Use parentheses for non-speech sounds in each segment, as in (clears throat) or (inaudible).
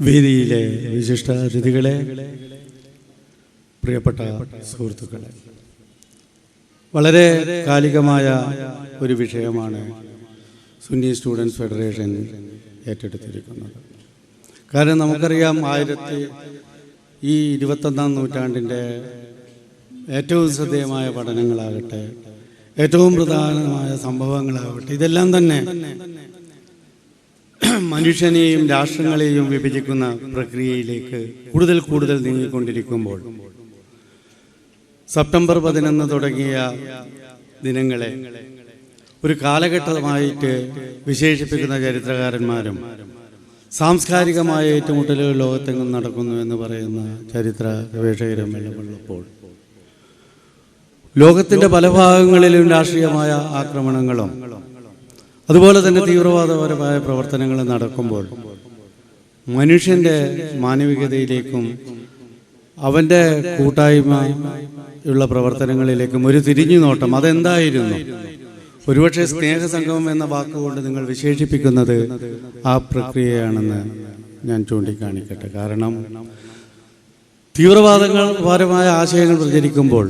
വേദിയിലെ വിശിഷ്ട അതിഥികളെ പ്രിയപ്പെട്ട സുഹൃത്തുക്കളെ വളരെ കാലികമായ ഒരു വിഷയമാണ് സുന്നി സ്റ്റുഡൻസ് ഫെഡറേഷൻ ഏറ്റെടുത്തിരിക്കുന്നത്. കാരണം നമുക്കറിയാം ആയിരത്തി ഈ ഇരുപത്തൊന്നാം നൂറ്റാണ്ടിന്റെ ഏറ്റവും ശ്രദ്ധേയമായ പഠനങ്ങളാകട്ടെ ഏറ്റവും പ്രധാനമായ സംഭവങ്ങളാകട്ടെ ഇതെല്ലാം തന്നെ (clears throat) മനുഷ്യനെയും രാഷ്ട്രങ്ങളെയും വിഭജിക്കുന്ന പ്രക്രിയയിലേക്ക് കൂടുതൽ കൂടുതൽ നീങ്ങിക്കൊണ്ടിരിക്കുമ്പോൾ സെപ്റ്റംബർ പതിനൊന്ന് തുടങ്ങിയ ദിനങ്ങളെ ഒരു കാലഘട്ടമായിട്ട് വിശേഷിപ്പിക്കുന്ന ചരിത്രകാരന്മാരും സാംസ്കാരികമായ ഏറ്റുമുട്ടലുകൾ ലോകത്തെങ്ങും നടക്കുന്നു എന്ന് പറയുന്ന ചരിത്ര ഗവേഷകരും എല്ലാമുള്ളപ്പോൾ ലോകത്തിന്റെ പല ഭാഗങ്ങളിലും രാഷ്ട്രീയമായ ആക്രമണങ്ങളും അതുപോലെ തന്നെ തീവ്രവാദപരമായ പ്രവർത്തനങ്ങൾ നടക്കുമ്പോൾ മനുഷ്യന്റെ മാനവികതയിലേക്കും അവന്റെ കൂട്ടായ്മ ഉള്ള പ്രവർത്തനങ്ങളിലേക്കും ഒരു തിരിഞ്ഞു നോട്ടം അതെന്തായിരുന്നു? ഒരുപക്ഷെ സ്നേഹസംഗമം എന്ന വാക്കുകൊണ്ട് നിങ്ങൾ വിശേഷിപ്പിക്കുന്നത് ആ പ്രക്രിയയാണെന്ന് ഞാൻ ചൂണ്ടിക്കാണിക്കട്ടെ. കാരണം തീവ്രവാദങ്ങൾ പരമായ ആശയങ്ങൾ പ്രചരിക്കുമ്പോൾ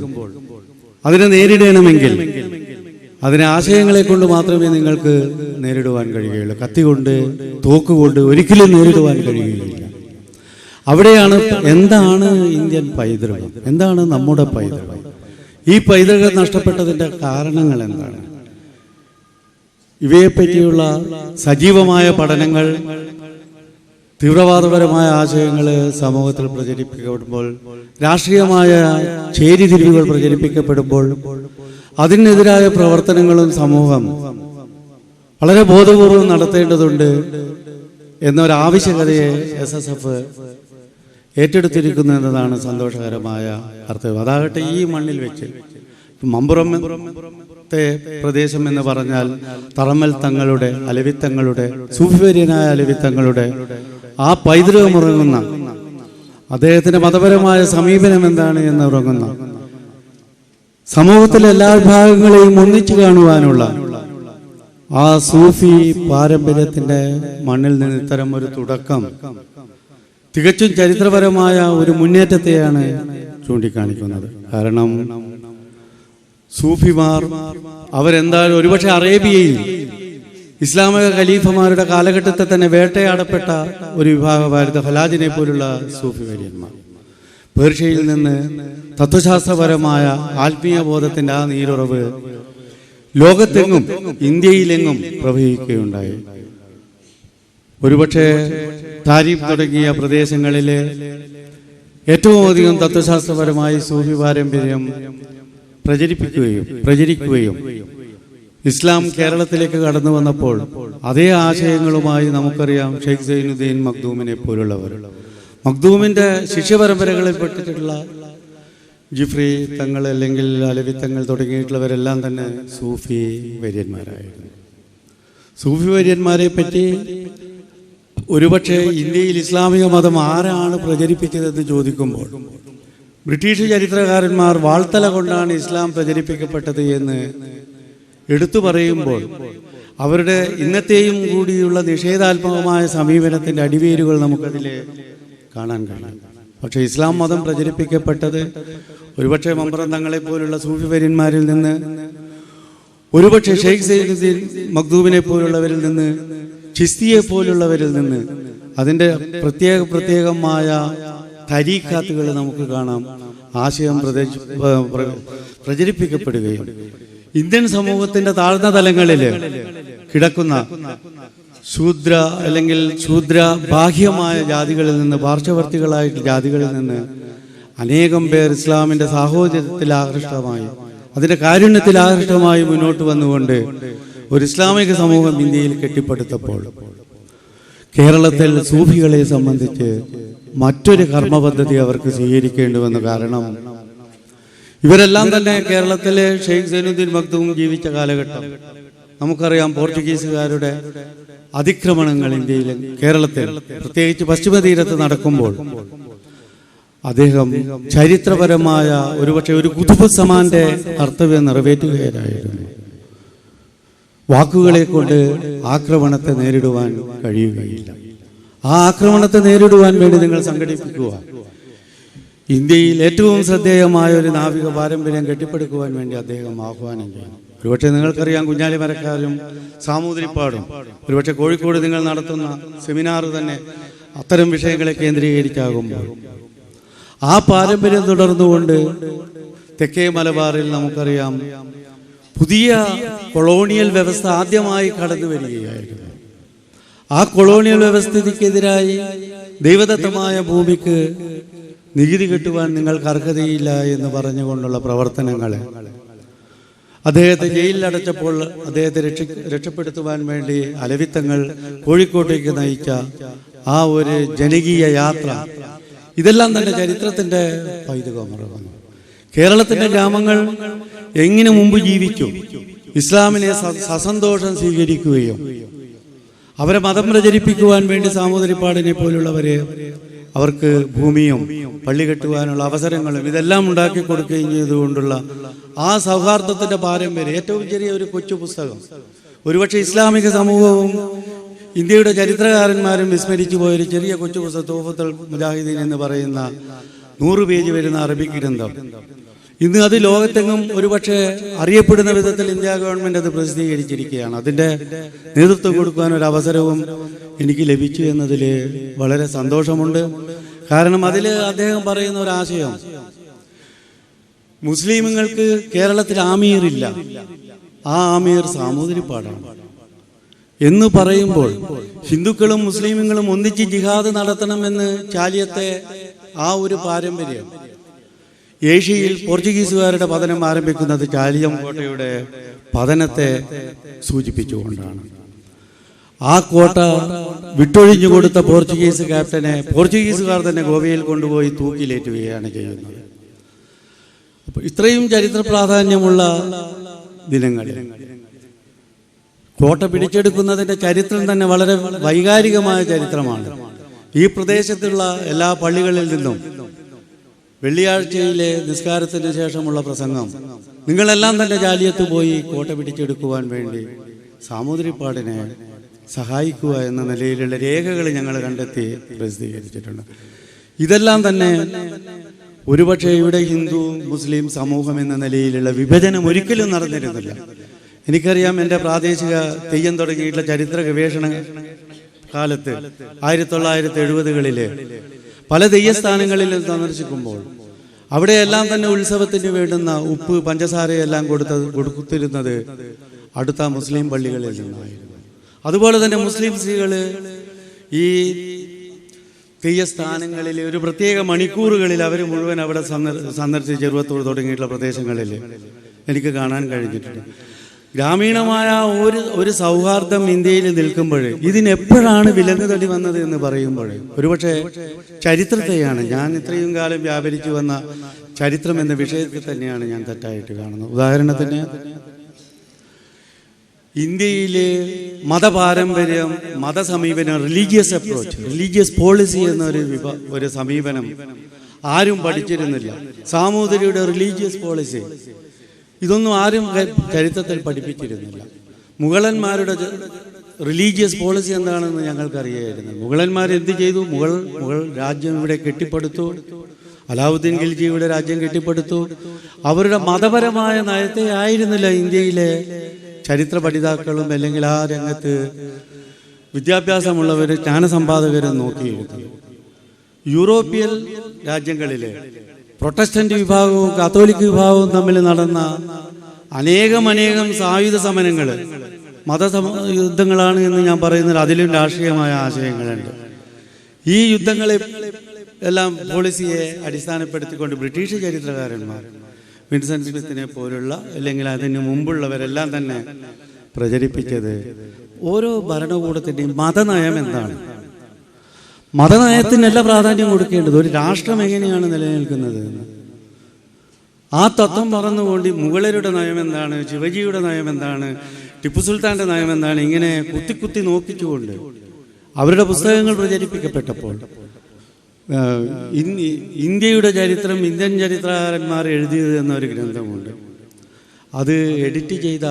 അതിനെ നേരിടണമെങ്കിൽ അതിനെ ആശയങ്ങളെ കൊണ്ട് മാത്രമേ നിങ്ങൾക്ക് നേരിടുവാൻ കഴിയുകയുള്ളൂ. കത്തി കൊണ്ട് തോക്കുകൊണ്ട് ഒരിക്കലും നേരിടുവാൻ കഴിയുകയില്ല. അവിടെയാണ് എന്താണ് ഇന്ത്യൻ പൈതൃകം? എന്താണ് നമ്മുടെ പൈതൃകം? ഈ പൈതൃകം നഷ്ടപ്പെട്ടതിന്റെ കാരണങ്ങൾ എന്താണ്? ഇവയെപ്പറ്റിയുള്ള സജീവമായ പഠനങ്ങൾ തീവ്രവാദപരമായ ആശയങ്ങൾ സമൂഹത്തിൽ പ്രചരിപ്പിക്കപ്പെടുമ്പോൾ രാഷ്ട്രീയമായ ചേരിതിരിവുകൾ പ്രചരിപ്പിക്കപ്പെടുമ്പോൾ അതിനെതിരായ പ്രവർത്തനങ്ങളും സമൂഹം വളരെ ബോധപൂർവം നടത്തേണ്ടതുണ്ട് എന്നൊരാവശ്യകതയെ എസ് എസ് എഫ് ഏറ്റെടുത്തിരിക്കുന്നു എന്നതാണ് സന്തോഷകരമായ അർത്ഥം അതാകട്ടെ ഈ മണ്ണിൽ വെച്ച് മമ്പുറം പ്രദേശം എന്ന് പറഞ്ഞാൽ തറമൽ തങ്ങളുടെ അലവിത്തങ്ങളുടെ സൂഫിവര്യനായ അലവിത്തങ്ങളുടെ ആ പൈതൃകം ഉറങ്ങുന്ന അദ്ദേഹത്തിന്റെ മതപരമായ സമീപനം എന്താണ് എന്ന് ഉറങ്ങുന്ന സമൂഹത്തിലെ എല്ലാ വിഭാഗങ്ങളെയും ഒന്നിച്ചു കാണുവാനുള്ള ആ സൂഫി പാരമ്പര്യത്തിന്റെ മണ്ണിൽ നിന്ന് ഇത്തരം ഒരു തുടക്കം തികച്ചും ചരിത്രപരമായ ഒരു മുന്നേറ്റത്തെയാണ് ചൂണ്ടിക്കാണിക്കുന്നത്. കാരണം സൂഫിമാർ അവരെന്തായാലും ഒരുപക്ഷെ അറേബ്യയിൽ ഇസ്ലാമിക ഖലീഫമാരുടെ കാലഘട്ടത്തെ തന്നെ വേട്ടയാടപ്പെട്ട ഒരു വിഭാഗമായിരുന്നു ഹലാജിനെ പോലുള്ള സൂഫി വര്യന്മാർ. പേർഷ്യയിൽ നിന്ന് തത്വശാസ്ത്രപരമായ ആത്മീയ ബോധത്തിന്റെ ആ നീരുറവ് ലോകത്തെങ്ങും ഇന്ത്യയിലെങ്ങും പ്രവഹിക്കുകയുണ്ടായി. ഒരുപക്ഷെ താരീഫ് തുടങ്ങിയ പ്രദേശങ്ങളിലെ ഏറ്റവും അധികം തത്വശാസ്ത്രപരമായി സൂഫി പാരമ്പര്യം പ്രചരിപ്പിക്കുകയും പ്രചരിക്കുകയും ഇസ്ലാം കേരളത്തിലേക്ക് കടന്നു വന്നപ്പോൾ അതേ ആശയങ്ങളുമായി നമുക്കറിയാം ഷെയ്ഖ് സൈനുദ്ദീൻ മഖ്ദൂമിനെ പോലുള്ളവർ. മഖ്ദൂമിന്റെ ശിഷ്യപരമ്പരകളിൽപ്പെട്ടിട്ടുള്ള ജിഫ്രി തങ്ങൾ അല്ലെങ്കിൽ അലവി തങ്ങൾ തുടങ്ങിയിട്ടുള്ളവരെല്ലാം തന്നെ സൂഫി വര്യന്മാരായിരുന്നു. സൂഫി വര്യന്മാരെ പറ്റി ഒരുപക്ഷെ ഇന്ത്യയിൽ ഇസ്ലാമിക മതം ആരാണ് പ്രചരിപ്പിച്ചതെന്ന് ചോദിക്കുമ്പോൾ ബ്രിട്ടീഷ് ചരിത്രകാരന്മാർ വാൾത്തല കൊണ്ടാണ് ഇസ്ലാം പ്രചരിപ്പിക്കപ്പെട്ടത് എന്ന് എടുത്തു പറയുമ്പോൾ അവരുടെ ഇന്നത്തെയും കൂടിയുള്ള നിഷേധാത്മകമായ സമീപനത്തിന്റെ അടിവേരുകൾ നമുക്കതിൽ കാണാൻ കഴിയും. പക്ഷെ ഇസ്ലാം മതം പ്രചരിപ്പിക്കപ്പെട്ടത് ഒരുപക്ഷെ മമ്പ്രം തങ്ങളെ പോലുള്ള സൂഫി വര്യന്മാരിൽ നിന്ന് ഒരുപക്ഷെ ഷെയ്ഖ് സൈദുദ്ദീൻ മഖ്ദൂബിനെ പോലുള്ളവരിൽ നിന്ന് ചിസ്തിയെ പോലുള്ളവരിൽ നിന്ന് അതിന്റെ പ്രത്യേക പ്രത്യേകമായ തരീഖാത്തുകൾ നമുക്ക് കാണാം. ആശയം പ്രചരിപ്പിക്കപ്പെടുകയും ഇന്ത്യൻ സമൂഹത്തിന്റെ താഴ്ന്ന തലങ്ങളിൽ കിടക്കുന്ന ശൂദ്ര അല്ലെങ്കിൽ ശൂദ്ര ബാഹ്യമായ ജാതികളിൽ നിന്ന് പാർശ്വവർത്തികളായിട്ടുള്ള ജാതികളിൽ നിന്ന് അനേകം പേർ ഇസ്ലാമിന്റെ സാഹോദര്യത്തിൽ ആകൃഷ്ടമായി അതിന്റെ കാരുണ്യത്തിൽ ആകൃഷ്ടമായി മുന്നോട്ട് വന്നുകൊണ്ട് ഒരു ഇസ്ലാമിക സമൂഹം ഇന്ത്യയിൽ കെട്ടിപ്പടുത്തപ്പോൾ കേരളത്തിൽ സൂഫികളെ സംബന്ധിച്ച് മറ്റൊരു കർമ്മ പദ്ധതി അവർക്ക് സ്വീകരിക്കേണ്ടി വന്നു കാരണം ഇവരെല്ലാം തന്നെ കേരളത്തിലെ ഷെയ്ഖ് സൈനുദ്ദീൻ മക്തൂം ജീവിച്ച കാലഘട്ടം. നമുക്കറിയാം പോർച്ചുഗീസുകാരുടെ അതിക്രമണങ്ങൾ ഇന്ത്യയിൽ കേരളത്തിൽ. പ്രത്യേകിച്ച് പശ്ചിമ തീരത്ത് നടക്കുമ്പോൾ അദ്ദേഹം ചരിത്രപരമായ ഒരുപക്ഷെ ഒരു കുതുബസമാന്റെ കർത്തവ്യം നിറവേറ്റുകയായിരുന്നു. വാക്കുകളെ കൊണ്ട് ആക്രമണത്തെ നേരിടുവാൻ കഴിയുകയില്ല. ആ ആക്രമണത്തെ നേരിടുവാൻ വേണ്ടി നിങ്ങൾ സംഘടിപ്പിക്കുക. ഇന്ത്യയിൽ ഏറ്റവും ശ്രദ്ധേയമായ ഒരു നാവിക പാരമ്പര്യം കെട്ടിപ്പടുക്കുവാൻ വേണ്ടി അദ്ദേഹം ആഹ്വാനം ചെയ്യുന്നു ഒരുപക്ഷെ നിങ്ങൾക്കറിയാം കുഞ്ഞാലി മരക്കാരും സാമൂതിരിപ്പാടും. ഒരുപക്ഷെ കോഴിക്കോട് നിങ്ങൾ നടത്തുന്ന സെമിനാർ തന്നെ അത്തരം വിഷയങ്ങളെ കേന്ദ്രീകരിക്കാകുമ്പോൾ ആ പാരമ്പര്യം തുടർന്നുകൊണ്ട് തെക്കേ മലബാറിൽ നമുക്കറിയാം പുതിയ കൊളോണിയൽ വ്യവസ്ഥ ആദ്യമായി കടന്നു വരികയായിരുന്നു. ആ കൊളോണിയൽ വ്യവസ്ഥിതിക്കെതിരായി ദൈവദത്തമായ ഭൂമിക്ക് നികുതി കിട്ടുവാൻ നിങ്ങൾക്ക് അർഹതയില്ല എന്ന് പറഞ്ഞുകൊണ്ടുള്ള പ്രവർത്തനങ്ങളെ അദ്ദേഹത്തെ ജയിലിൽ അടച്ചപ്പോൾ അദ്ദേഹത്തെ രക്ഷ രക്ഷപ്പെടുത്തുവാൻ വേണ്ടി അലവിത്തങ്ങൾ കോഴിക്കോട്ടേക്ക് നയിച്ച ആ ഒരു ജനകീയ യാത്ര. ഇതെല്ലാം തന്നെ ചരിത്രത്തിന്റെ പൈതൃകമാണ് കേരളത്തിന്റെ ഗ്രാമങ്ങൾ എങ്ങനെ മുമ്പ് ജീവിക്കും ഇസ്ലാമിനെ സസന്തോഷം സ്വീകരിക്കുകയും അവരെ മതം പ്രചരിപ്പിക്കുവാൻ വേണ്ടി സാമൂതിരിപ്പാടിനെ പോലുള്ളവരെ അവർക്ക് ഭൂമിയും പള്ളി കെട്ടുവാനുള്ള അവസരങ്ങളും ഇതെല്ലാം ഉണ്ടാക്കി കൊടുക്കുകയും ചെയ്തുകൊണ്ടുള്ള ആ സൗഹാർദ്ദത്തിന്റെ പാരമ്പര്യം. ഏറ്റവും ചെറിയ ഒരു കൊച്ചു പുസ്തകം. ഒരുപക്ഷെ ഇസ്ലാമിക സമൂഹവും ഇന്ത്യയുടെ ചരിത്രകാരന്മാരും വിസ്മരിച്ചു പോയൊരു ചെറിയ കൊച്ചു പുസ്തകം തോഫത്തൽ മുജാഹിദീൻ എന്ന് പറയുന്ന നൂറ് പേജ് വരുന്ന അറബിക് ഗ്രന്ഥം. ഇന്ന് അത് ലോകത്തെങ്ങും ഒരുപക്ഷെ അറിയപ്പെടുന്ന വിധത്തിൽ ഇന്ത്യ ഗവൺമെന്റ് അത് പ്രസിദ്ധീകരിച്ചിരിക്കുകയാണ്. അതിന്റെ നേതൃത്വം കൊടുക്കുവാൻ ഒരു അവസരവും എനിക്ക് ലഭിച്ചു എന്നതിൽ വളരെ സന്തോഷമുണ്ട്. കാരണം അതിൽ അദ്ദേഹം പറയുന്ന ഒരു ആശയം മുസ്ലിമുകൾക്ക് കേരളത്തിൽ ആമീർ ഇല്ല. ആ ആമീർ സാമൂതിരിപ്പാടാണ്. എന്ന് പറയുമ്പോൾ ഹിന്ദുക്കളും മുസ്ലിമുകളും ഒന്നിച്ച് ജിഹാദ് നടത്തണമെന്ന് ചാലിയത്തെ ആ ഒരു പാരമ്പര്യം ഏഷ്യയിൽ പോർച്ചുഗീസുകാരുടെ പതനം ആരംഭിക്കുന്നത് കാലിയം കോട്ടയുടെ പതനത്തെ സൂചിപ്പിച്ചുകൊണ്ടാണ്. ആ കോട്ട വിട്ടൊഴിഞ്ഞു കൊടുത്ത പോർച്ചുഗീസ് ക്യാപ്റ്റനെ പോർച്ചുഗീസുകാർ തന്നെ ഗോവയിൽ കൊണ്ടുപോയി തൂക്കിലേറ്റുകയാണ് ചെയ്യുന്നത്. അപ്പോൾ ഇത്രയും ചരിത്ര പ്രാധാന്യമുള്ള ദിനങ്ങളിൽ കോട്ട പിടിച്ചെടുക്കുന്നതിന്റെ ചരിത്രം തന്നെ വളരെ വൈകാരികമായ ചരിത്രമാണ്. ഈ പ്രദേശത്തുള്ള എല്ലാ പള്ളികളിൽ നിന്നും വെള്ളിയാഴ്ചയിലെ നിസ്കാരത്തിന് ശേഷമുള്ള പ്രസംഗം. നിങ്ങളെല്ലാം തന്നെ ജാലിയത്ത് പോയി കോട്ട പിടിച്ചെടുക്കുവാൻ വേണ്ടി സാമൂതിരിപ്പാടിനെ സഹായിക്കുക എന്ന നിലയിലുള്ള രേഖകൾ ഞങ്ങൾ കണ്ടെത്തി പ്രസിദ്ധീകരിച്ചിട്ടുണ്ട്. ഇതെല്ലാം തന്നെ ഒരുപക്ഷെ ഇവിടെ ഹിന്ദു മുസ്ലിം സമൂഹം എന്ന നിലയിലുള്ള വിഭജനം ഒരിക്കലും നടന്നിരുന്നില്ല. എനിക്കറിയാം എന്റെ പ്രാദേശിക തെയ്യം തുടങ്ങിയിട്ടുള്ള ചരിത്ര ഗവേഷണ കാലത്ത് ആയിരത്തി തൊള്ളായിരത്തി എഴുപതുകളിൽ പല തെയ്യസ്ഥാനങ്ങളിലും സന്ദർശിക്കുമ്പോൾ അവിടെയെല്ലാം തന്നെ ഉത്സവത്തിന് വേണ്ടുന്ന ഉപ്പ് പഞ്ചസാരയെല്ലാം കൊടുത്തത് കൊടുത്തിരുന്നത് അടുത്ത മുസ്ലിം പള്ളികളിൽ നിന്നായിരുന്നു. അതുപോലെ തന്നെ മുസ്ലിം സ്ത്രീകൾ ഈ തെയ്യസ്ഥാനങ്ങളിൽ ഒരു പ്രത്യേക മണിക്കൂറുകളിൽ അവർ മുഴുവൻ അവിടെ സന്ദർ- സന്ദർശിച്ച് ചെറുവത്തൂർ തുടങ്ങിയിട്ടുള്ള പ്രദേശങ്ങളിൽ എനിക്ക് കാണാൻ കഴിഞ്ഞിട്ടുണ്ട്. ഗ്രാമീണമായ ഒരു ഒരു സൗഹാർദ്ദം ഇന്ത്യയിൽ നിൽക്കുമ്പോൾ ഇതിനെപ്പോഴാണ് വിലങ്ങ് തടി വന്നത് എന്ന് പറയുമ്പോൾ ഒരുപക്ഷെ ചരിത്രത്തെയാണ്. ഞാൻ ഇത്രയും കാലം വ്യാപരിച്ചു വന്ന ചരിത്രം എന്ന വിഷയത്തിൽ തന്നെയാണ് ഞാൻ തെറ്റായിട്ട് കാണുന്നത്. ഉദാഹരണത്തിന് ഇന്ത്യയിലെ മതപാരമ്പര്യം മതസമീപനം റിലീജിയസ് അപ്രോച്ച് റിലീജിയസ് പോളിസി എന്നൊരു ഒരു സമീപനം ആരും പഠിച്ചിരുന്നില്ല. സാമൂതിരിയുടെ റിലീജിയസ് പോളിസി ഇതൊന്നും ആരും ചരിത്രത്തിൽ പഠിപ്പിച്ചിരുന്നില്ല. മുഗളന്മാരുടെ റിലീജിയസ് പോളിസി എന്താണെന്ന് ഞങ്ങൾക്കറിയായിരുന്നു. മുഗളന്മാർ എന്ത് ചെയ്തു? മുഗൾ മുഗൾ രാജ്യം ഇവിടെ കെട്ടിപ്പടുത്തു. അലാവുദ്ദീൻ ഖിൽജിയുടെ രാജ്യം കെട്ടിപ്പടുത്തു. അവരുടെ മതപരമായ നയത്തെ ആയിരുന്നില്ല ഇന്ത്യയിലെ ചരിത്ര പഠിതാക്കളും അല്ലെങ്കിൽ ആ രംഗത്ത് വിദ്യാഭ്യാസമുള്ളവർ ജ്ഞാനസമ്പാദകരും നോക്കിയിരുന്നു യൂറോപ്യൻ രാജ്യങ്ങളിലെ പ്രൊട്ടസ്റ്റന്റ് വിഭാഗവും കാത്തോലിക് വിഭാഗവും തമ്മിൽ നടന്ന അനേകം അനേകം സായുധ സമരങ്ങൾ മതസമ യുദ്ധങ്ങളാണ് എന്ന് ഞാൻ പറയുന്നത്. അതിലും രാഷ്ട്രീയമായ ആശയങ്ങളുണ്ട്. ഈ യുദ്ധങ്ങളെ എല്ലാം പോളിസിയെ അടിസ്ഥാനപ്പെടുത്തിക്കൊണ്ട് ബ്രിട്ടീഷ് ചരിത്രകാരന്മാർ വിൻസെന്റ് സ്മിത്തിനെ പോലുള്ള അല്ലെങ്കിൽ അതിന് മുമ്പുള്ളവരെല്ലാം തന്നെ പ്രചരിപ്പിച്ചത് ഓരോ ഭരണകൂടത്തിന്റെയും മതനയം എന്താണ്? മതനയത്തിനല്ല പ്രാധാന്യം കൊടുക്കേണ്ടത്. ഒരു രാഷ്ട്രം എങ്ങനെയാണ് നിലനിൽക്കുന്നത്? ആ തത്വം പറന്നുകൊണ്ട് മുഗളരുടെ നയം എന്താണ്? ശിവജിയുടെ നയം എന്താണ്? ടിപ്പു സുൽത്താന്റെ നയം എന്താണ്? ഇങ്ങനെ കുത്തി കുത്തി നോക്കിച്ചുകൊണ്ട് അവരുടെ പുസ്തകങ്ങൾ പ്രചരിപ്പിക്കപ്പെട്ടപ്പോൾ ഇന്ത്യയുടെ ചരിത്രം ഇന്ത്യൻ ചരിത്രകാരന്മാർ എഴുതിയത് എന്നൊരു ഗ്രന്ഥമുണ്ട്. അത് എഡിറ്റ് ചെയ്ത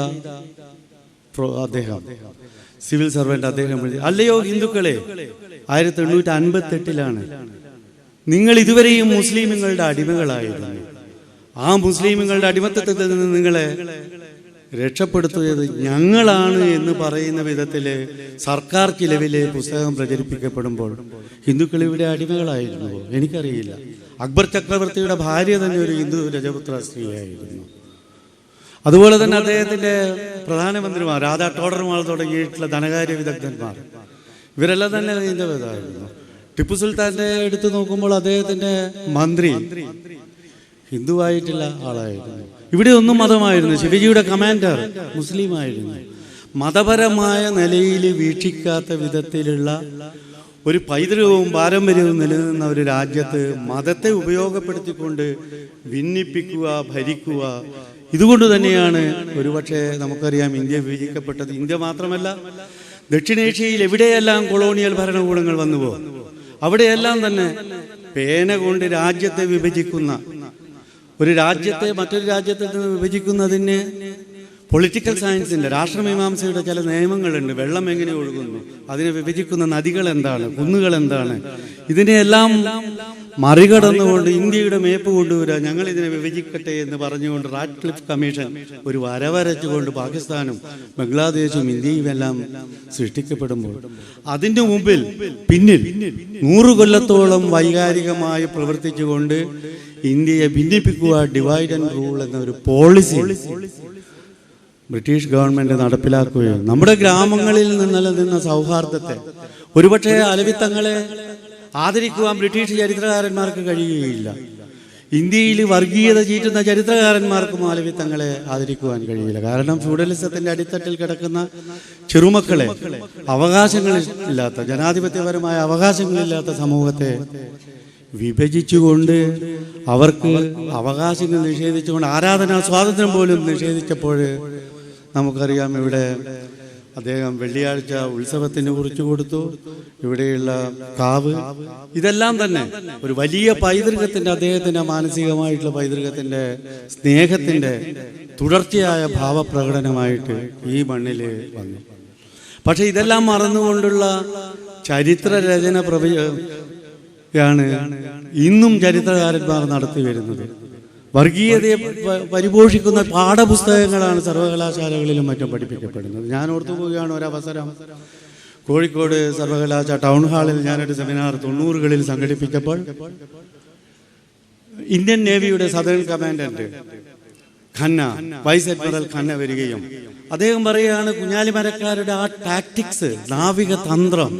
അദ്ദേഹം. സിവിൽ സർവന്റ് അദ്ദേഹം അല്ലയോ ഹിന്ദുക്കളെ ആയിരത്തി എണ്ണൂറ്റി അൻപത്തി എട്ടിലാണ് നിങ്ങൾ ഇതുവരെയും മുസ്ലിമുകളുടെ അടിമകളായിരുന്നു. ആ മുസ്ലിമുകളുടെ അടിമത്തത്തിൽ നിന്ന് നിങ്ങളെ രക്ഷപ്പെടുത്തിയത് ഞങ്ങളാണ് എന്ന് പറയുന്ന വിധത്തിൽ സർക്കാർ ചിലവിൽ പുസ്തകം പ്രചരിപ്പിക്കപ്പെടുമ്പോൾ ഹിന്ദുക്കൾ ഇവിടെ അടിമകളായിരുന്നു. എനിക്കറിയില്ല. അക്ബർ ചക്രവർത്തിയുടെ ഭാര്യ തന്നെ ഒരു ഹിന്ദു രജപുത്ര സ്ത്രീയായിരുന്നു. അതുപോലെ തന്നെ അദ്ദേഹത്തിന്റെ പ്രധാനമന്ത്രിമാർ രാധാ ടോഡർമാർ തുടങ്ങിയിട്ടുള്ള ധനകാര്യ വിദഗ്ധന്മാർ. ഇവരെല്ലാം തന്നെ ഹൈന്ദവരായിരുന്നു ടിപ്പു സുൽത്താന്റെ എടുത്തു നോക്കുമ്പോൾ അദ്ദേഹത്തിന്റെ മന്ത്രി ഹിന്ദുവായിട്ടുള്ള ആളായിരുന്നു. ഇവിടെ ഒന്നും മതമായിരുന്നു. ശിവജിയുടെ കമാൻഡർ മുസ്ലിം ആയിരുന്നു മതപരമായ നിലയിൽ വീക്ഷിക്കാത്ത വിധത്തിലുള്ള ഒരു പൈതൃകവും പാരമ്പര്യവും നിലനിന്ന ഒരു രാജ്യത്ത് മതത്തെ ഉപയോഗപ്പെടുത്തിക്കൊണ്ട് ഭിന്നിപ്പിക്കുക ഭരിക്കുക ഇതുകൊണ്ട് തന്നെയാണ് ഒരുപക്ഷെ നമുക്കറിയാം ഇന്ത്യ വിഭജിക്കപ്പെട്ടത്. ഇന്ത്യ മാത്രമല്ല ദക്ഷിണേഷ്യയിൽ എവിടെയെല്ലാം കൊളോണിയൽ ഭരണകൂടങ്ങൾ വന്നുവോ അവിടെയെല്ലാം തന്നെ പേന കൊണ്ട് രാജ്യത്തെ വിഭജിക്കുന്ന ഒരു രാജ്യത്തെ മറ്റൊരു രാജ്യത്തിൽ നിന്ന് വിഭജിക്കുന്നതിന് പൊളിറ്റിക്കൽ സയൻസിന്റെ രാഷ്ട്രമീമാംസയുടെ ചില നിയമങ്ങളുണ്ട്. വെള്ളം എങ്ങനെ ഒഴുകുന്നു അതിനെ വിഭജിക്കുന്ന നദികൾ എന്താണ് കുന്നുകൾ എന്താണ് ഇതിനെയെല്ലാം മറികടന്നുകൊണ്ട് ഇന്ത്യയുടെ മേപ്പ് കൊണ്ടുവരാ ഞങ്ങൾ ഇതിനെ വിഭജിക്കട്ടെ എന്ന് പറഞ്ഞുകൊണ്ട് റാറ്റ്ലിഫ് കമ്മീഷൻ ഒരു വരവരച്ചുകൊണ്ട് പാകിസ്ഥാനും ബംഗ്ലാദേശും ഇന്ത്യയും എല്ലാം സൃഷ്ടിക്കപ്പെടുമ്പോൾ അതിന്റെ മുമ്പിൽ പിന്നിൽ നൂറു കൊല്ലത്തോളം വൈകാരികമായി പ്രവർത്തിച്ചുകൊണ്ട് ഇന്ത്യയെ ഭിന്നിപ്പിക്കുക ഡിവൈഡ് ആൻഡ് റൂൾ എന്ന ഒരു പോളിസി ബ്രിട്ടീഷ് ഗവൺമെന്റ് നടപ്പിലാക്കുകയും നമ്മുടെ ഗ്രാമങ്ങളിൽ നിന്ന് നിലനിന്ന സൗഹാർദ്ദത്തെ ഒരുപക്ഷെ അലവിത്തങ്ങളെ ആദരിക്കുവാൻ ബ്രിട്ടീഷ് ചരിത്രകാരന്മാർക്ക് കഴിയുകയില്ല. ഇന്ത്യയിൽ വർഗീയത ചീറ്റുന്ന ചരിത്രകാരന്മാർക്കും തങ്ങളെ ആദരിക്കുവാൻ കഴിയില്ല. കാരണം ഫ്യൂഡലിസത്തിന്റെ അടിത്തട്ടിൽ കിടക്കുന്ന ചെറുമക്കളെ അവകാശങ്ങളില്ലാത്ത ജനാധിപത്യപരമായ അവകാശങ്ങളില്ലാത്ത സമൂഹത്തെ വിഭജിച്ചുകൊണ്ട് അവർക്ക് അവകാശങ്ങൾ നിഷേധിച്ചുകൊണ്ട് ആരാധനാ സ്വാതന്ത്ര്യം പോലും നിഷേധിച്ചപ്പോൾ നമുക്കറിയാം ഇവിടെ അദ്ദേഹം വെള്ളിയാഴ്ച ഉത്സവത്തിന് കുറിച്ചു കൊടുത്തു. ഇവിടെയുള്ള കാവ്. ഇതെല്ലാം തന്നെ ഒരു വലിയ പൈതൃകത്തിന്റെ അദ്ദേഹത്തിന്റെ മാനസികമായിട്ടുള്ള പൈതൃകത്തിന്റെ സ്നേഹത്തിന്റെ തുടർച്ചയായ ഭാവപ്രകടനമായിട്ട് ഈ മണ്ണിൽ വന്നു. പക്ഷെ ഇതെല്ലാം മറന്നുകൊണ്ടുള്ള ചരിത്ര രചന പ്രവ യാണ് ഇന്നും ചരിത്രകാരന്മാർ നടത്തി വരുന്നത്. വർഗീയതയെ പരിപോഷിക്കുന്ന പാഠപുസ്തകങ്ങളാണ് സർവകലാശാലകളിലും മറ്റും പഠിപ്പിക്കപ്പെടുന്നത്. ഞാൻ ഓർത്തു പോവുകയാണ് ഒരവസരം. കോഴിക്കോട് സർവകലാശാല ടൗൺ ഹാളിൽ ഞാനൊരു സെമിനാർ തൊണ്ണൂറുകളിൽ സംഘടിപ്പിച്ചപ്പോൾ Indian നേവിയുടെ southern commandant Khanna vice admiral Khanna വരികയും അദ്ദേഹം പറയുകയാണ് കുഞ്ഞാലിമരക്കാരുടെ ആ ടാക്ടിക്സ് നാവിക തന്ത്രം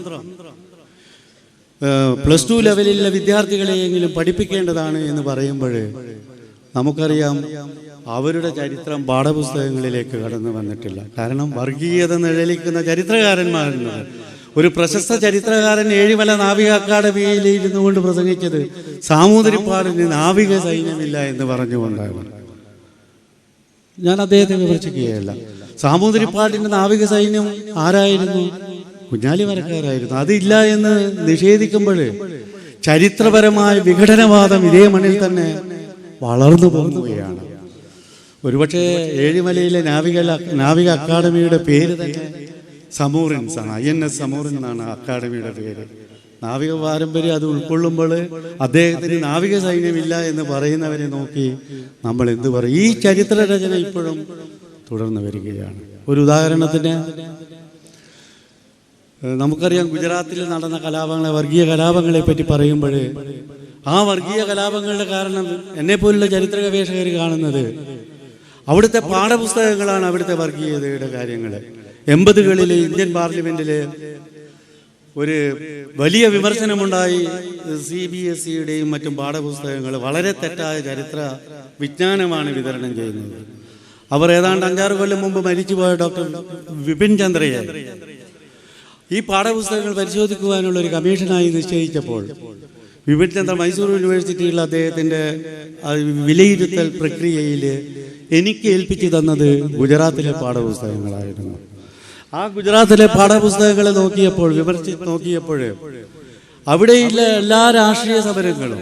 പ്ലസ് ടു ലെവലിലുള്ള വിദ്യാർത്ഥികളെയെങ്കിലും പഠിപ്പിക്കേണ്ടതാണ് എന്ന് പറയുമ്പോൾ നമുക്കറിയാം അവരുടെ ചരിത്രം പാഠപുസ്തകങ്ങളിലേക്ക് കടന്നു വന്നിട്ടില്ല. കാരണം വർഗീയത നിഴലിക്കുന്ന ചരിത്രകാരന്മാരുണ്ട്. ഒരു പ്രശസ്ത ചരിത്രകാരൻ ഏഴിമല നാവിക അക്കാദമിയിൽ ഇരുന്നു കൊണ്ട് പ്രസംഗിച്ചത് സാമൂതിരിപ്പാടിന് നാവിക സൈന്യമില്ല എന്ന് പറഞ്ഞുകൊണ്ടാണ്. ഞാൻ അദ്ദേഹത്തെ വിമർശിക്കുകയല്ല. സാമൂതിരിപ്പാടിന്റെ നാവിക സൈന്യം ആരായിരുന്നു? കുഞ്ഞാലി വരക്കാരായിരുന്നു അതില്ല എന്ന് നിഷേധിക്കുമ്പോൾ ചരിത്രപരമായ വിഘടനവാദം ഇതേ മണ്ണിൽ തന്നെ വളർന്നു പോകുകയാണ്. ഒരുപക്ഷെ ഏഴിമലയിലെ നാവിക നാവിക അക്കാദമിയുടെ പേര് തന്നെ സമൂറിൻസ് ആണ്. ഐ എൻ എസ് സമൂറിൻ എന്നാണ് അക്കാദമിയുടെ പേര്. നാവിക പാരമ്പര്യം അത് ഉൾക്കൊള്ളുമ്പോൾ അദ്ദേഹത്തിന് നാവിക സൈന്യമില്ല എന്ന് പറയുന്നവരെ നോക്കി നമ്മൾ എന്ത് പറയും? ഈ ചരിത്ര രചന ഇപ്പോഴും തുടർന്ന് വരികയാണ്. ഒരു ഉദാഹരണത്തിന് നമുക്കറിയാം ഗുജറാത്തിൽ നടന്ന കലാപങ്ങളെ വർഗീയ കലാപങ്ങളെ പറ്റി പറയുമ്പോൾ ആ വർഗീയ കലാപങ്ങളുടെ കാരണം എന്നെ പോലുള്ള ചരിത്ര ഗവേഷകർ കാണുന്നത്. അവിടുത്തെ പാഠപുസ്തകങ്ങളാണ് അവിടുത്തെ വർഗീയതയുടെ കാര്യങ്ങൾ. എൺപതുകളിൽ ഇന്ത്യൻ പാർലമെന്റിൽ ഒരു വലിയ വിമർശനമുണ്ടായി. സി ബി എസ് സിയുടെയും മറ്റും പാഠപുസ്തകങ്ങൾ വളരെ തെറ്റായ ചരിത്ര വിജ്ഞാനമാണ് വിതരണം ചെയ്യുന്നത്. അവർ ഏതാണ്ട് അഞ്ചാറ് കൊല്ലം മുമ്പ് മരിച്ചുപോയ ഡോക്ടർ വിപിൻ ചന്ദ്രയെ. ഈ പാഠപുസ്തകങ്ങൾ പരിശോധിക്കുവാനുള്ള ഒരു കമ്മീഷനായി നിശ്ചയിച്ചപ്പോൾ ചന്ദ്ര മൈസൂർ യൂണിവേഴ്സിറ്റിയിൽ അദ്ദേഹത്തിന്റെ വിലയിരുത്തൽ പ്രക്രിയയിൽ എനിക്ക് ഏൽപ്പിച്ചു തന്നത് ഗുജറാത്തിലെ പാഠപുസ്തകങ്ങളായിരുന്നു. ആ ഗുജറാത്തിലെ പാഠപുസ്തകങ്ങളെ നോക്കിയപ്പോൾ വിമർശിച്ച് നോക്കിയപ്പോൾ അവിടെയുള്ള എല്ലാ രാഷ്ട്രീയ സമരങ്ങളും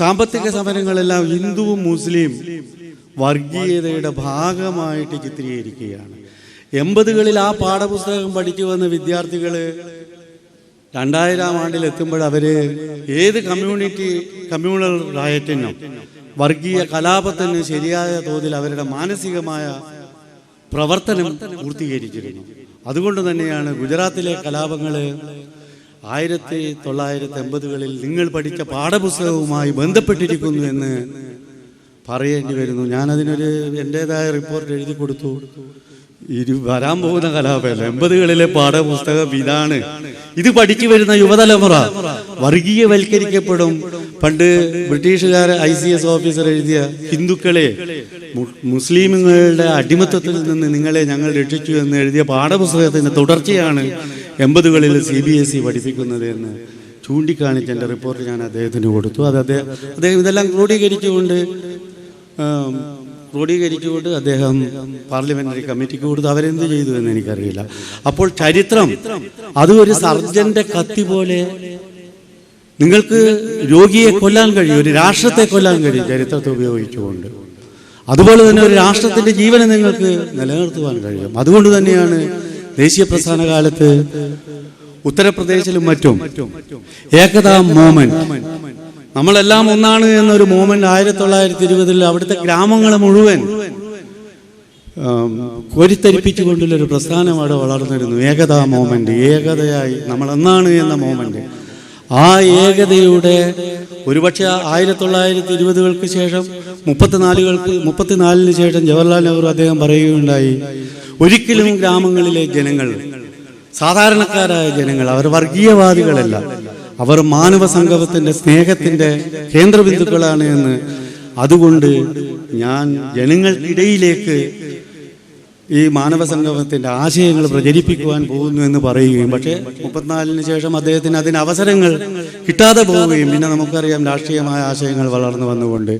സാമ്പത്തിക സമരങ്ങളെല്ലാം ഹിന്ദുവും മുസ്ലിം വർഗീയതയുടെ ഭാഗമായിട്ട് ചിത്രീകരിക്കുകയാണ്. എൺപതുകളിൽ ആ പാഠപുസ്തകം പഠിച്ചു വന്ന വിദ്യാർത്ഥികൾ രണ്ടായിരം ആണ്ടിൽ എത്തുമ്പോൾ അവർ ഏത് കമ്മ്യൂണിറ്റി കമ്മ്യൂണൽ റയറ്റിനും വർഗീയ കലാപത്തിനും ശരിയായ തോതിൽ അവരുടെ മാനസികമായ പ്രവർത്തനം പൂർത്തീകരിച്ചിരുന്നു. അതുകൊണ്ട് തന്നെയാണ് ഗുജറാത്തിലെ കലാപങ്ങൾ ആയിരത്തി തൊള്ളായിരത്തി എൺപതുകളിൽ നിങ്ങൾ പഠിച്ച പാഠപുസ്തകവുമായി ബന്ധപ്പെട്ടിരിക്കുന്നു എന്ന് പറയേണ്ടി വരുന്നു. ഞാനതിനൊരു എന്റെതായ റിപ്പോർട്ട് എഴുതി കൊടുത്തു. ഇരു വരാൻ പോകുന്ന കലാപല്ല എൺപതുകളിലെ പാഠപുസ്തകം ഇതാണ്. ഇത് പഠിച്ചു വരുന്ന യുവതലമുറ വർഗീയവൽക്കരിക്കപ്പെടും. പണ്ട് ബ്രിട്ടീഷുകാർ ഐ സി എസ് ഓഫീസർ എഴുതിയ ഹിന്ദുക്കളെ മുസ്ലിമുകളുടെ അടിമത്തത്തിൽ നിന്ന് നിങ്ങളെ ഞങ്ങൾ രക്ഷിച്ചു എന്ന് എഴുതിയ പാഠപുസ്തകത്തിന്റെ തുടർച്ചയാണ് എൺപതുകളിൽ സി ബി എസ് ഇ പഠിപ്പിക്കുന്നത് എന്ന് ചൂണ്ടിക്കാണിച്ച് എന്റെ റിപ്പോർട്ട് ഞാൻ അദ്ദേഹത്തിന് കൊടുത്തു. അത് അദ്ദേഹം അദ്ദേഹം ഇതെല്ലാം ക്രോഡീകരിച്ചുകൊണ്ട് ക്രോഡീകരിച്ചുകൊണ്ട് അദ്ദേഹം പാർലമെന്ററി കമ്മിറ്റിക്ക് കൊടുത്ത് അവരെന്ത് ചെയ്തു എന്ന് എനിക്കറിയില്ല. അപ്പോൾ ചരിത്രം അത് ഒരു സർജന്റെ കത്തി പോലെ നിങ്ങൾക്ക് രോഗിയെ കൊല്ലാൻ കഴിയും ഒരു രാഷ്ട്രത്തെ കൊല്ലാൻ കഴിയും ചരിത്രത്തെ ഉപയോഗിച്ചുകൊണ്ട്. അതുപോലെ തന്നെ ഒരു രാഷ്ട്രത്തിന്റെ ജീവനെ നിങ്ങൾക്ക് നിലനിർത്തുവാൻ കഴിയും. അതുകൊണ്ട് തന്നെയാണ് ദേശീയ പ്രസ്ഥാന കാലത്ത് ഉത്തർപ്രദേശിലും മറ്റും ഏകതാ മോമെന്റ് നമ്മളെല്ലാം ഒന്നാണ് എന്നൊരു മൂവ്മെന്റ് ആയിരത്തി തൊള്ളായിരത്തി ഇരുപതിൽ അവിടുത്തെ ഗ്രാമങ്ങൾ മുഴുവൻ കോരിത്തരിപ്പിച്ചുകൊണ്ടുള്ളൊരു പ്രസ്ഥാനം അവിടെ വളർന്നിരുന്നു. ഏകതാ മൂവ്മെന്റ് ഏകതയായി നമ്മൾ എന്നാണ് എന്ന മൂവ്മെന്റ് ആ ഏകതയുടെ ഒരുപക്ഷെ ആയിരത്തി തൊള്ളായിരത്തി ഇരുപതുകൾക്ക് ശേഷം മുപ്പത്തിനാലുകൾക്ക് മുപ്പത്തിനാലിന് ശേഷം ജവഹർലാൽ നെഹ്റു അദ്ദേഹം പറയുകയുണ്ടായി ഒരിക്കലും ഗ്രാമങ്ങളിലെ ജനങ്ങൾ സാധാരണക്കാരായ ജനങ്ങൾ അവർ വർഗീയവാദികളല്ല. അവർ മാനവ സംഗമത്തിന്റെ സ്നേഹത്തിന്റെ കേന്ദ്രബിന്ദുക്കളാണ് എന്ന്. അതുകൊണ്ട് ഞാൻ ജനങ്ങൾക്കിടയിലേക്ക് ഈ മാനവ സംഗമത്തിന്റെ ആശയങ്ങൾ പ്രചരിപ്പിക്കുവാൻ പോകുന്നു എന്ന് പറയുകയും പക്ഷേ മുപ്പത്തിനാലിന് ശേഷം അദ്ദേഹത്തിന് അതിന് അവസരങ്ങൾ കിട്ടാതെ പോവുകയും പിന്നെ നമുക്കറിയാം രാഷ്ട്രീയമായ ആശയങ്ങൾ വളർന്നു വന്നുകൊണ്ട്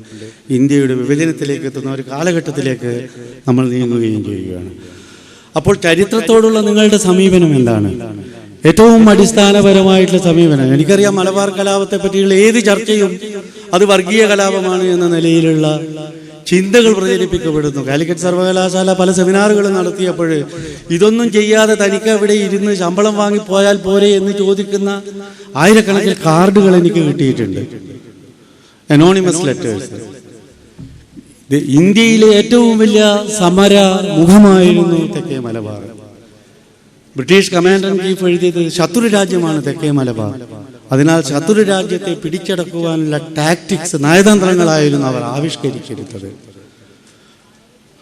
ഇന്ത്യയുടെ വിഭജനത്തിലേക്ക് എത്തുന്ന ഒരു കാലഘട്ടത്തിലേക്ക് നമ്മൾ നീങ്ങുകയും ചെയ്യുകയാണ്. അപ്പോൾ ചരിത്രത്തോടുള്ള നിങ്ങളുടെ സമീപനം എന്താണ്? ഏറ്റവും അടിസ്ഥാനപരമായിട്ടുള്ള സമീപനം എനിക്കറിയാം മലബാർ കലാപത്തെ പറ്റിയുള്ള ഏത് ചർച്ചയും അത് വർഗീയ കലാപമാണ് എന്ന നിലയിലുള്ള ചിന്തകൾ പ്രചരിപ്പിക്കപ്പെടുന്നു. കാലിക്കറ്റ് സർവകലാശാല പല സെമിനാറുകളും നടത്തിയപ്പോൾ ഇതൊന്നും ചെയ്യാതെ തനിക്ക് അവിടെ ഇരുന്ന് ശമ്പളം വാങ്ങിപ്പോയാൽ പോരെ എന്ന് ചോദിക്കുന്ന ആയിരക്കണക്കിന് കാർഡുകൾ എനിക്ക് കിട്ടിയിട്ടുണ്ട്. അനോണിമസ് ലെറ്റേഴ്സ് ഇന്ത്യയിലെ ഏറ്റവും വലിയ സമര മുഖമായിരുന്നു തെക്കേ മലബാർ. ബ്രിട്ടീഷ് കമാൻഡർ ചീഫ് എഴുതിയത് ശത്രു രാജ്യമാണ് തെക്കേ മലബാർ. അതിനാൽ ശത്രു രാജ്യത്തെ പിടിച്ചടക്കുവാനുള്ള ടാക്ടിക്സ് നയതന്ത്രങ്ങളായിരുന്നു അവർ ആവിഷ്കരിച്ചെടുത്തത്.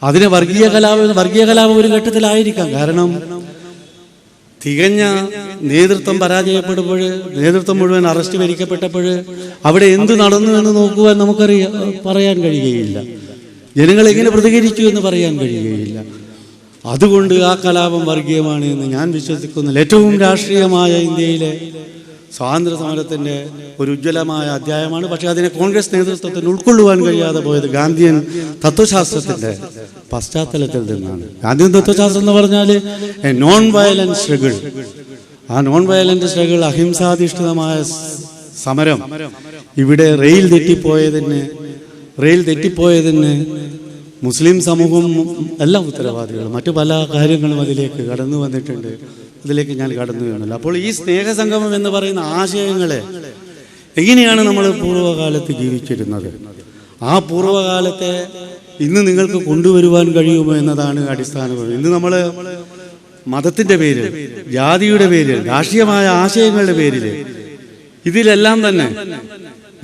അതിന് വർഗീയ കലാപം വർഗീയ കലാപം ഒരു ഘട്ടത്തിലായിരിക്കാം. കാരണം തികഞ്ഞ നേതൃത്വം പരാജയപ്പെടുമ്പോൾ നേതൃത്വം മുഴുവൻ അറസ്റ്റ് വരിക്കപ്പെട്ടപ്പോൾ അവിടെ എന്ത് നടന്നു എന്ന് നോക്കുവാൻ നമുക്കറിയാം പറയാൻ കഴിയുകയില്ല. ജനങ്ങൾ എങ്ങനെ പ്രതികരിച്ചു എന്ന് പറയാൻ കഴിയുകയില്ല. അതുകൊണ്ട് ആ കലാപം വർഗീയമാണ് എന്ന് ഞാൻ വിശ്വസിക്കുന്നില്ല. ഏറ്റവും രാഷ്ട്രീയമായ ഇന്ത്യയിലെ സ്വാതന്ത്ര്യ സമരത്തിന്റെ ഒരു ഉജ്ജ്വലമായ അധ്യായമാണ്. പക്ഷെ അതിനെ കോൺഗ്രസ് നേതൃത്വത്തിന് ഉൾക്കൊള്ളുവാൻ കഴിയാതെ പോയത് ഗാന്ധിയൻ തത്വശാസ്ത്രത്തിന്റെ പശ്ചാത്തലത്തിൽ നിന്നാണ്. ഗാന്ധിയൻ തത്വശാസ്ത്രം എന്ന് പറഞ്ഞാൽ നോൺ വയലൻസ് സ്ട്രഗിൾ ആ നോൺ വയലന്റ് സ്ട്രഗിൾ അഹിംസാധിഷ്ഠിതമായ സമരം ഇവിടെ റെയിൽ തെറ്റിപ്പോയതിന് റെയിൽ തെറ്റിപ്പോയതിന് മുസ്ലിം സമൂഹം എല്ലാം ഉത്തരവാദികളും മറ്റു പല കാര്യങ്ങളും അതിലേക്ക് കടന്നു വന്നിട്ടുണ്ട്. അതിലേക്ക് ഞാൻ കടന്നു വേണമല്ലോ അപ്പോൾ ഈ സ്നേഹസംഗമം എന്ന് പറയുന്ന ആശയങ്ങളെ എങ്ങനെയാണ് നമ്മൾ പൂർവകാലത്ത് ജീവിച്ചിരുന്നത്? ആ പൂർവകാലത്തെ ഇന്ന് നിങ്ങൾക്ക് കൊണ്ടുവരുവാൻ കഴിയുമോ എന്നതാണ് അടിസ്ഥാനപരം ഇന്ന് നമ്മൾ മതത്തിന്റെ പേരിൽ ജാതിയുടെ പേരിൽ രാഷ്ട്രീയമായ ആശയങ്ങളുടെ പേരിൽ ഇതിലെല്ലാം തന്നെ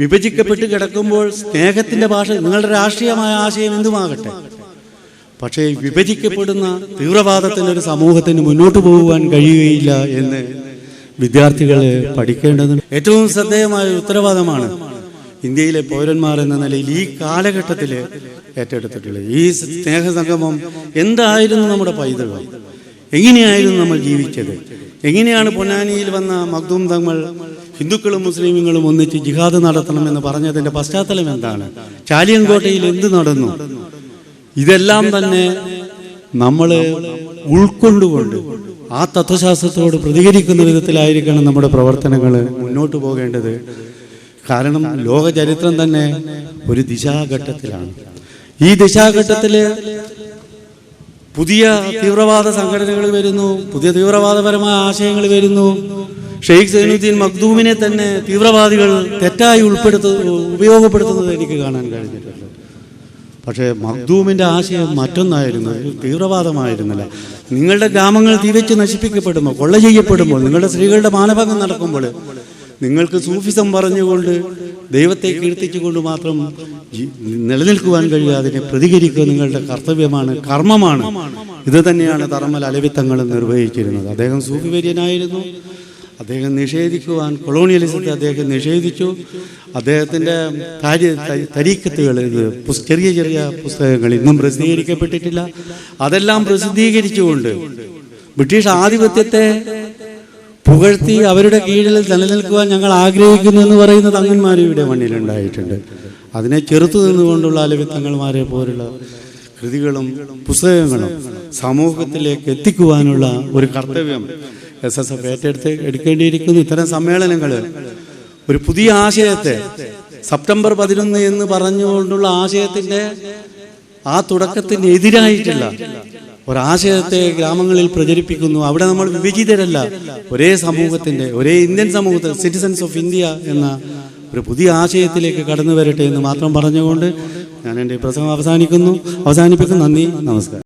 വിഭജിക്കപ്പെട്ട് കിടക്കുമ്പോൾ സ്നേഹത്തിന്റെ ഭാഷ നിങ്ങളുടെ രാഷ്ട്രീയമായ ആശയം എന്തുമാകട്ടെ? പക്ഷേ വിഭജിക്കപ്പെടുന്ന തീവ്രവാദത്തിന്റെ ഒരു സമൂഹത്തിന് മുന്നോട്ട് പോകുവാൻ കഴിയുകയില്ല എന്ന് വിദ്യാർത്ഥികൾ പഠിക്കേണ്ടതുണ്ട്. ഏറ്റവും ശ്രദ്ധേയമായ ഉത്തരവാദമാണ് ഇന്ത്യയിലെ പൗരന്മാർ എന്ന നിലയിൽ ഈ കാലഘട്ടത്തിൽ ഏറ്റെടുത്തിട്ടുള്ളത്. ഈ സ്നേഹസംഗമം എന്തായിരുന്നു നമ്മുടെ പൈതൃകം? എങ്ങനെയായിരുന്നു നമ്മൾ ജീവിച്ചത്? എങ്ങനെയാണ് പൊന്നാനിയിൽ വന്ന മഖ്ദൂം തങ്ങൾ ഹിന്ദുക്കളും മുസ്ലിമുകളും ഒന്നിച്ച് ജിഹാദ് നടത്തണമെന്ന് പറഞ്ഞതിന്റെ പശ്ചാത്തലം എന്താണ്? ചാലിയൻകോട്ടയിൽ എന്ത് നടന്നു? ഇതെല്ലാം തന്നെ നമ്മൾ ഉൾക്കൊണ്ടുകൊണ്ട് ആ തത്വശാസ്ത്രത്തോട് പ്രതികരിക്കുന്ന വിധത്തിലായിരിക്കണം നമ്മുടെ പ്രവർത്തനങ്ങൾ മുന്നോട്ട് പോകേണ്ടത്. കാരണം ലോക ചരിത്രം തന്നെ ഒരു ദിശാഘട്ടത്തിലാണ്. ഈ ദിശാഘട്ടത്തിൽ പുതിയ തീവ്രവാദ സംഘടനകൾ വരുന്നു പുതിയ തീവ്രവാദപരമായ ആശയങ്ങൾ വരുന്നു. ഷെയ്ഖ് സൈനുദ്ദീൻ മഖ്ദൂമിനെ തന്നെ തീവ്രവാദികൾ തെറ്റായി ഉൾപ്പെടുത്തു ഉപയോഗപ്പെടുത്തുന്നത് എനിക്ക് കാണാൻ കഴിഞ്ഞിട്ടുണ്ട് പക്ഷേ മഖ്ദൂമിന്റെ ആശയം മറ്റൊന്നായിരുന്നു തീവ്രവാദമായിരുന്നില്ല. നിങ്ങളുടെ ഗ്രാമങ്ങൾ തീവച്ച് നശിപ്പിക്കപ്പെടുമ്പോൾ കൊള്ള ചെയ്യപ്പെടുമ്പോൾ നിങ്ങളുടെ സ്ത്രീകളുടെ മാനഭംഗം നടക്കുമ്പോൾ നിങ്ങൾക്ക് സൂഫിസം പറഞ്ഞുകൊണ്ട് ദൈവത്തെ കീർത്തിച്ചുകൊണ്ട് മാത്രം നിലനിൽക്കുവാൻ കഴിയുക അതിനെ പ്രതികരിക്കുക നിങ്ങളുടെ കർത്തവ്യമാണ് കർമ്മമാണ്. ഇത് തന്നെയാണ് തറമൽ അലവിത്തങ്ങൾ നിർവഹിച്ചിരുന്നത്. അദ്ദേഹം സൂഫി വര്യനായിരുന്നു. അദ്ദേഹം നിഷേധിക്കുവാൻ കൊളോണിയലിസത്തെ അദ്ദേഹം നിഷേധിച്ചു. അദ്ദേഹത്തിന്റെ കാര്യ തരീക്കത്തുകൾ ഇത് ചെറിയ ചെറിയ പുസ്തകങ്ങൾ ഇന്നും പ്രസിദ്ധീകരിക്കപ്പെട്ടിട്ടില്ല. അതെല്ലാം പ്രസിദ്ധീകരിച്ചുകൊണ്ട് ബ്രിട്ടീഷ് ആധിപത്യത്തെ പുകഴ്ത്തി അവരുടെ കീഴിൽ നിലനിൽക്കുവാൻ ഞങ്ങൾ ആഗ്രഹിക്കുന്നു എന്ന് പറയുന്ന തങ്ങന്മാർ ഇവിടെ മണ്ണിലുണ്ടായിട്ടുണ്ട്. അതിനെ ചെറുത്തു നിന്നുകൊണ്ടുള്ള അലവിത്തങ്ങന്മാരെ പോലുള്ള കൃതികളും പുസ്തകങ്ങളും സമൂഹത്തിലേക്ക് എത്തിക്കുവാനുള്ള ഒരു കർത്തവ്യം എസ് എസ് എഫ് ഏറ്റെടുത്ത് എടുക്കേണ്ടിയിരിക്കുന്നു. ഇത്തരം സമ്മേളനങ്ങൾ. ഒരു പുതിയ ആശയത്തെ സെപ്റ്റംബർ പതിനൊന്ന് എന്ന് പറഞ്ഞുകൊണ്ടുള്ള ആശയത്തിന്റെ ആ തുടക്കത്തിന് എതിരായിട്ടുള്ള ഒരാശയത്തെ ഗ്രാമങ്ങളിൽ പ്രചരിപ്പിക്കുന്നു. അവിടെ നമ്മൾ വിഭജിതരല്ല ഒരേ സമൂഹത്തിന്റെ ഒരേ ഇന്ത്യൻ സമൂഹത്തിൽ സിറ്റിസൺസ് ഓഫ് ഇന്ത്യ എന്ന ഒരു പുതിയ ആശയത്തിലേക്ക് കടന്നു വരട്ടെ എന്ന് മാത്രം പറഞ്ഞുകൊണ്ട് ഞാൻ എന്റെ പ്രസംഗം അവസാനിക്കുന്നു. അവസാനിപ്പിക്കുന്നു. നന്ദി. നമസ്കാരം.